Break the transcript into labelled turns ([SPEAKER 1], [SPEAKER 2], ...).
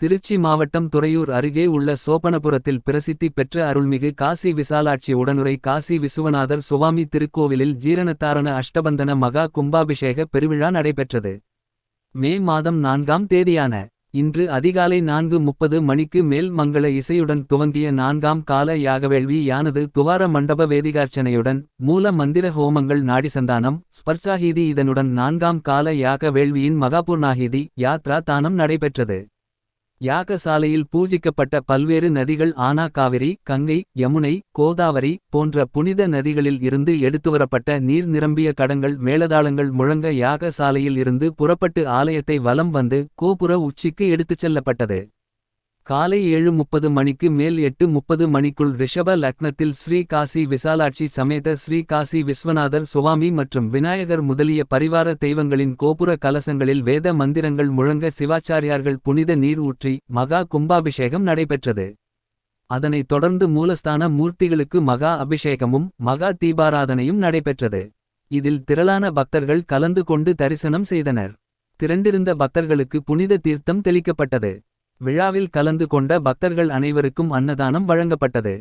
[SPEAKER 1] திருச்சி மாவட்டம் துறையூர் அருகே உள்ள சோபனபுரத்தில் பிரசித்தி பெற்ற அருள்மிகு காசி விசாலாட்சி உடனுரை காசி விசுவநாதர் சுவாமி திருக்கோவிலில் ஜீரணத்தாரண அஷ்டபந்தன மகா கும்பாபிஷேக பெருவிழா நடைபெற்றது. மே மாதம் நான்காம் தேதியான இன்று அதிகாலை நான்கு முப்பது மணிக்கு மேல் மங்கள இசையுடன் துவங்கிய நான்காம் கால யாகவேள்வி யானது துவார மண்டப வேதிகார்ச்சனையுடன் மூல மந்திர ஹோமங்கள் நாடிசந்தானம் ஸ்பர்சாஹீதி இதனுடன் நான்காம் கால யாக வேள்வியின் யாத்ரா தானம் நடைபெற்றது. யாகசாலையில் பூஜிக்கப்பட்ட பல்வேறு நதிகள் ஆனா காவிரி கங்கை யமுனை கோதாவரி போன்ற புனித நதிகளில் இருந்து எடுத்துவரப்பட்ட நீர் நிரம்பிய கடங்கள் மேலதாளங்கள் முழங்க யாகசாலையில் இருந்து புறப்பட்டு ஆலயத்தை வலம் வந்து கோபுர உச்சிக்கு எடுத்துச் செல்லப்பட்டது. காலை ஏழு முப்பது மணிக்கு மேல் எட்டு முப்பது மணிக்குள் ரிஷப லக்னத்தில் ஸ்ரீ காசி விசாலாட்சி சமேத ஸ்ரீ காசி விஸ்வநாதர் சுவாமி மற்றும் விநாயகர் முதலிய பரிவார தெய்வங்களின் கோபுர கலசங்களில் வேத மந்திரங்கள் முழங்க சிவாச்சாரியார்கள் புனித நீர் ஊற்றி மகா கும்பாபிஷேகம் நடைபெற்றது. அதனைத் தொடர்ந்து மூலஸ்தான மூர்த்திகளுக்கு மகா அபிஷேகமும் மகா தீபாராதனையும் நடைபெற்றது. இதில் திரளான பக்தர்கள் கலந்து கொண்டு தரிசனம் செய்தனர். திரண்டிருந்த பக்தர்களுக்கு புனித தீர்த்தம் தெளிக்கப்பட்டது. விழாவில் கலந்து கொண்ட பக்தர்கள் அனைவருக்கும் அன்னதானம் வழங்கப்பட்டது.